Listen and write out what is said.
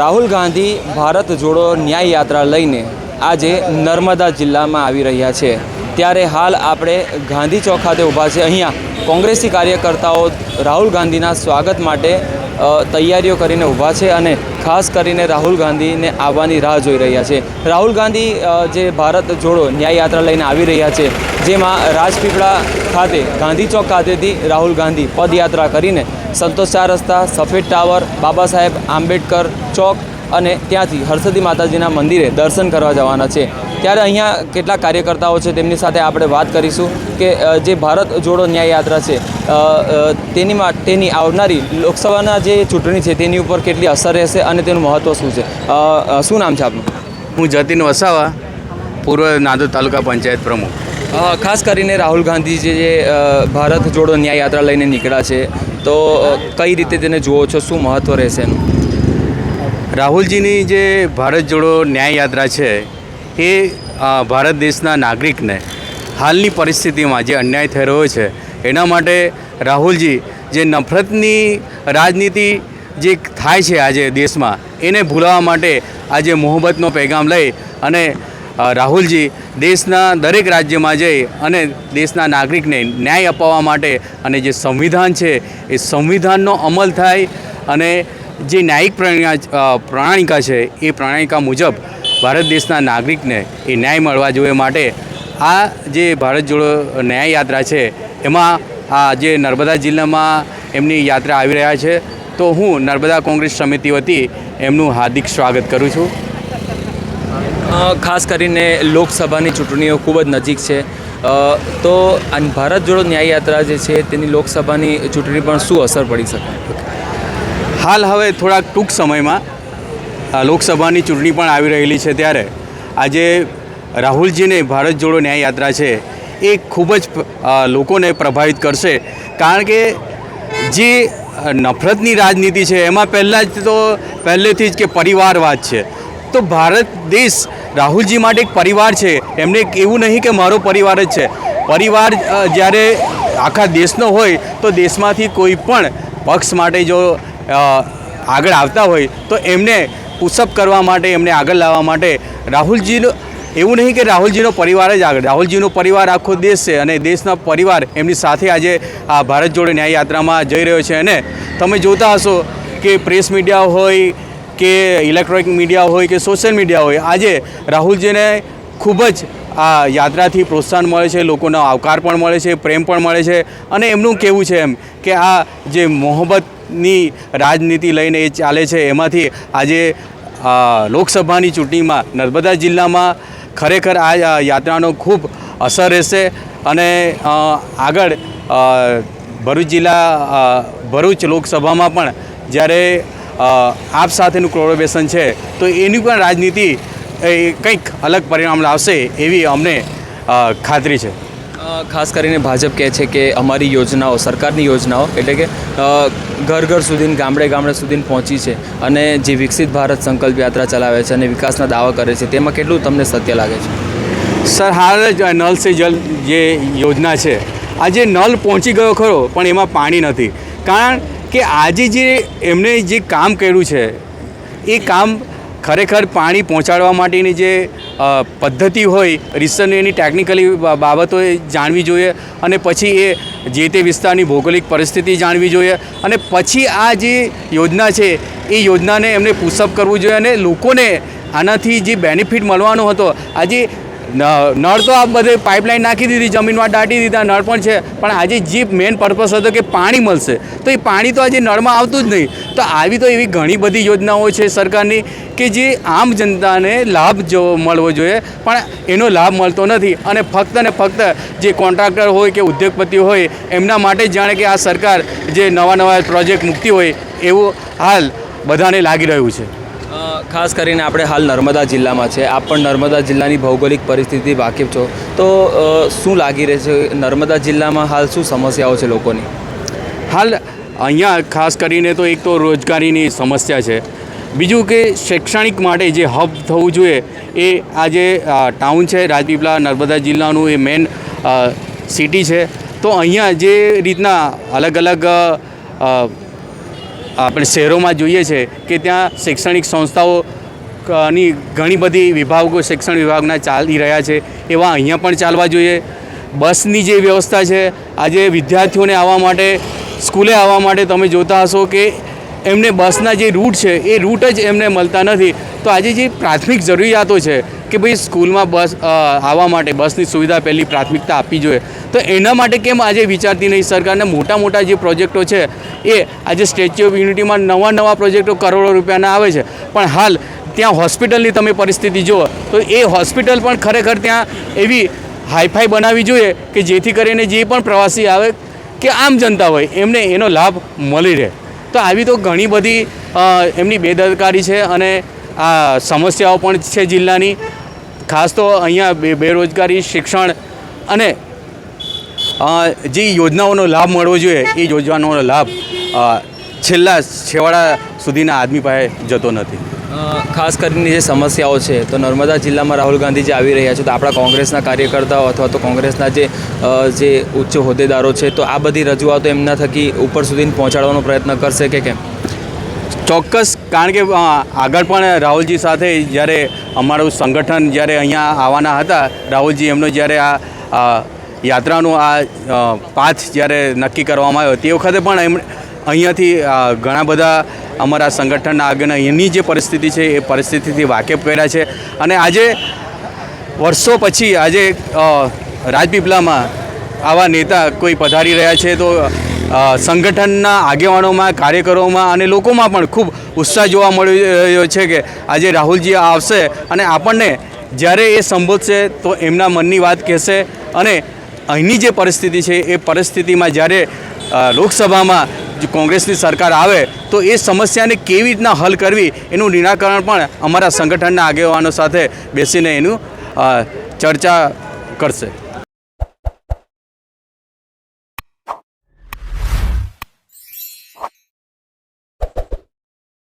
રાહુલ ગાંધી ભારત જોડો ન્યાય યાત્રા લઈને આજે નર્મદા જિલ્લામાં આવી રહ્યા છે. ત્યારે હાલ આપણે ગાંધી ચોક ખાતે ઊભા છે. અહીંયા કોંગ્રેસી કાર્યકર્તાઓ રાહુલ ગાંધીના સ્વાગત માટે તૈયારીઓ કરીને ઊભા છે અને ખાસ કરીને રાહુલ ગાંધીને આવવાની રાહ જોઈ રહ્યા છે. રાહુલ ગાંધી જે ભારત જોડો ન્યાય યાત્રા લઈને આવી રહ્યા છે, જેમાં રાજપીપળા ખાતે, ગાંધી ચોક ખાતેથી રાહુલ ગાંધી પદયાત્રા કરીને સંતોષ ચાર રસ્તા, સફેદ ટાવર, બાબા સાહેબ આંબેડકર ચોક અને ત્યાંથી હર્ષદી માતાજીના મંદિરે દર્શન કરવા જવાના છે. ત્યારે અહીંયા કેટલા કાર્યકર્તાઓ છે તેમની સાથે આપણે વાત કરીશું કે જે ભારત જોડો ન્યાય યાત્રા છે તેની તેની આવનારી લોકસભાના જે ચૂંટણી છે તેની ઉપર કેટલી અસર રહેશે અને તેનું મહત્ત્વ શું છે? શું નામ છે આપનું? હું જતીન વસાવા પૂર્વ નાંદોદ તાલુકા પંચાયત પ્રમુખ. ખાસ કરીને રાહુલ ગાંધી જે જે ભારત જોડો ન્યાય યાત્રા લઈને નીકળ્યા છે તો કઈ રીતે તેને જુઓ છો? શું મહત્ત્વ રહેશે એનું? રાહુલજીની જે ભારત જોડો ન્યાય યાત્રા છે, એ ભારત દેશના નાગરિકને હાલની પરિસ્થિતિમાં જે અન્યાય થઈ રહ્યો છે, એના માટે રાહુલજી જે નફરતની રાજનીતિ જે થાય છે આજે દેશમાં, એને ભૂલાવવા માટે આજે મોહબ્બતનો પેગામ લઈ અને રાહુલજી દેશના દરેક રાજ્યમાં જઈ અને દેશના નાગરિકને ન્યાય અપાવવા માટે અને જે સંવિધાન છે, એ સંવિધાનનો અમલ થાય અને જે ન્યાયિક પ્રણાલિકા છે, એ પ્રણાલિકા મુજબ ભારત દેશના નાગરિકને એ ન્યાય મળવા જોઈએ માટે આ જે ભારત જોડો ન્યાય યાત્રા છે, એમાં આ જે નર્મદા જિલ્લામાં એમની યાત્રા આવી રહ્યા છે, તો હું નર્મદા કોંગ્રેસ સમિતિ વતી એમનું હાર્દિક સ્વાગત કરું છું. ખાસ કરીને લોકસભાની ચૂંટણીઓ ખૂબ જ નજીક છે. તો ભારત જોડો ન્યાય યાત્રા જે છે, તેની લોકસભાની ચૂંટણી પણ શું અસર પડી શકે? હાલ હવે થોડાક ટૂંક સમયમાં લોકસભાની ચૂંટણી પણ આવી રહેલી છે ત્યારે. આજે રાહુલજીને ભારત જોડો ન્યાય યાત્રા છે એ ખૂબ જ લોકોને પ્રભાવિત કરશે. કારણ કે જે નફરતની રાજનીતિ છે, એમાં પહેલાં જ તો, પહેલેથી જ કે પરિવારવાદ છે. તો ભારત દેશ રાહુલજી માટે એક પરિવાર છે. એમને એવું નહીં કે મારો પરિવાર જ છે. પરિવાર જ્યારે આખા દેશનો હોય, તો દેશમાંથી કોઈ પણ પક્ષ માટે જો આગળ આવતા હોય તો એમને પુશઅપ કરવા માટે, એમને આગળ લાવવા માટે રાહુલજીનો, એવું નહીં કે રાહુલજીનો પરિવાર જ આગળ, રાહુલજીનો પરિવાર આખો દેશ છે અને દેશના પરિવાર એમની સાથે આજે આ ભારત જોડે ન્યાય યાત્રામાં જઈ રહ્યો છે. અને તમે જોતા હશો કે પ્રેસ મીડિયા હોય, કે ઇલેક્ટ્રોનિક મીડિયા હોય, કે સોશિયલ મીડિયા હોય, આજે રાહુલજીને ખૂબ જ આ યાત્રાથી પ્રોત્સાહન મળે છે, લોકોનો આવકાર પણ મળે છે, પ્રેમ પણ મળે છે અને એમનું કહેવું છે એમ કે આ જે મોહબ્બતની રાજનીતિ લઈને એ ચાલે છે, એમાંથી આજે લોકસભાની ચૂંટણીમાં નર્મદા જિલ્લામાં ખરેખર આ યાત્રાનો ખૂબ અસર રહેશે અને આગળ ભરૂચ જિલ્લા ભરૂચ લોકસભામાં પણ જ્યારે આપ સાથેનું કોરોબેશન છે, તો એની પણ રાજનીતિ એ કંઈક અલગ પરિણામ લાવશે એવી અમને ખાતરી છે. ખાસ કરીને ભાજપ કહે છે કે અમારી યોજનાઓ સરકારની યોજનાઓ એટલે કે ઘર ઘર સુધી ગામડે ગામડે સુધી પહોંચી છે અને જે વિકસિત ભારત સંકલ્પ યાત્રા ચલાવે છે અને વિકાસના દાવા કરે છે તેમાં કેટલું તમને સત્ય લાગે છે? સર હાલ જ નલ સે જલ જે યોજના છે આજે નલ પહોંચી ગયો ખરો પણ એમાં પાણી નથી. કારણ કે આજે જે એમણે જે કામ કર્યું છે એ કામ ખરેખર પાણી પહોંચાડવા માટેની જે પદ્ધતિ હોય રિસર્ચને એની ટેકનિકલી બાબતો એ જાણવી જોઈએ અને પછી એ જે તે વિસ્તારની ભૌગોલિક પરિસ્થિતિ જાણવી જોઈએ અને પછી આ જે યોજના છે, એ યોજનાને એમને પુષઅપ કરવું જોઈએ અને લોકોને આનાથી જે બેનિફિટ મળવાનો હતો, આજે નળ તો આ બધે પાઇપલાઇન નાખી દીધી, જમીનમાં દાટી દીધા, નળ પણ છે. પણ આજે જે મેઇન પર્પસ હતો કે પાણી મળશે. તો એ પાણી તો આજે નળમાં આવતું જ નહીં. તો આવી તો એવી ઘણી બધી યોજનાઓ છે સરકારની કે જે આમ જનતાને લાભ જો, મળવો જોઈએ. પણ એનો લાભ મળતો નથી. અને ફક્ત ને ફક્ત જે કોન્ટ્રાક્ટર હોય કે ઉદ્યોગપતિ હોય, એમના માટે જાણે કે આ સરકાર જે નવા નવા પ્રોજેક્ટ મૂકતી હોય, એવું હાલ બધાને લાગી રહ્યું છે. ખાસ કરીને આપણે હાલ નર્મદા જિલ્લામાં છે. આપ પણ નર્મદા જિલ્લાની ભૌગોલિક પરિસ્થિતિ વાકેફ છો. તો શું લાગી રહે છે? નર્મદા જિલ્લામાં હાલ શું સમસ્યાઓ છે લોકોની? હાલ અહીંયા ખાસ કરીને તો એક તો રોજગારીની સમસ્યા છે. બીજું કે શૈક્ષણિક માટે જે હબ થવું જોઈએ એ આજે જે ટાઉન છે, રાજપીપળા, નર્મદા જિલ્લાનું એ મેન સિટી છે. તો અહીંયા જે રીતના અલગ અલગ આપણે શહેરોમાં જોઈએ છે કે ત્યાં શૈક્ષણિક સંસ્થાઓ ની ઘણી બધી વિભાગો શિક્ષણ વિભાગના ચાલી રહ્યા છે. એવા અહીંયા પણ ચાલવા જોઈએ. બસની જે વ્યવસ્થા છે, આજે વિદ્યાર્થીઓને આવવા માટે, સ્કૂલે આવવા માટે તમે જોતા હશો કે એમને બસના જે રૂટ છે, એ રૂટ જ એમને મળતા નથી. તો આજે જે પ્રાથમિક જરૂરિયાતો છે કે ભાઈ સ્કૂલમાં બસ આવવા માટે બસની સુવિધા પહેલી પ્રાથમિકતા આપવી જોઈએ. તો એના માટે કેમ આજે વિચારતી નહીં સરકારને? મોટા મોટા જે પ્રોજેક્ટો છે, એ આજે સ્ટેચ્યુ ઓફ યુનિટીમાં નવા નવા પ્રોજેક્ટો કરોડો રૂપિયાના આવે છે. પણ હાલ ત્યાં હોસ્પિટલની તમે પરિસ્થિતિ જુઓ, તો એ હોસ્પિટલ પણ ખરેખર ત્યાં એવી હાઈફાઈ બનાવવી જોઈએ કે જેથી કરીને જે પણ પ્રવાસી આવે, કે આમ જનતા હોય, એમને એનો લાભ મળી રહે. તો આવી તો ઘણી બધી એમની બેદરકારી છે અને આ સમસ્યાઓ પણ છે જિલ્લાની. ખાસ તો અહીંયા બે, બેરોજગારી, શિક્ષણ અને જે યોજનાઓનો લાભ મળવો જોઈએ, એ યોજનાઓનો લાભ છેલ્લા છેવાડા સુધીના આદમી પાસે જતો નથી. ખાસ કરીને જે સમસ્યાઓ છે, તો નર્મદા જિલ્લામાં રાહુલ ગાંધી જે આવી રહ્યા છે, તો આપણા કોંગ્રેસના કાર્યકર્તાઓ અથવા તો કોંગ્રેસના જે જે ઉચ્ચ હોદ્દેદારો છે, તો આ બધી રજૂઆતો એમના થકી ઉપર સુધી પહોંચાડવાનો પ્રયત્ન કરશે કે કેમ? ચોક્કસ, કારણ કે આગળ પણ રાહુલજી સાથે જ્યારે અમારું સંગઠન જ્યારે અહીંયા આવવાના હતા, રાહુલજી એમનો જ્યારે આ યાત્રાનું આ પાથ જ્યારે નક્કી કરવામાં આવ્યો, તે વખતે પણ એમ અહીંયાથી ઘણા બધા અમારા સંગઠનના આગળના એની જે પરિસ્થિતિ છે, એ પરિસ્થિતિથી વાકેફ કર્યા છે. અને આજે, વર્ષો પછી આજે રાજપીપળામાં આવા નેતા કોઈ પધારી રહ્યા છે તો સંગઠનના આગેવાનોમાં, કાર્યકરોમાં અને લોકોમાં પણ ખૂબ ઉત્સાહ જોવા મળી રહ્યો છે કે આજે રાહુલજી આવશે અને આપણને જ્યારે એ સંબોધશે તો એમના મનની વાત કહેશે. અને અહીંની જે પરિસ્થિતિ છે, એ પરિસ્થિતિમાં જ્યારે લોકસભામાં કોંગ્રેસની સરકાર આવે તો એ સમસ્યાને કેવી રીતના હલ કરવી એનું નિરાકરણ પણ અમારા સંગઠનના આગેવાનો સાથે બેસીને એનું ચર્ચા કરશે.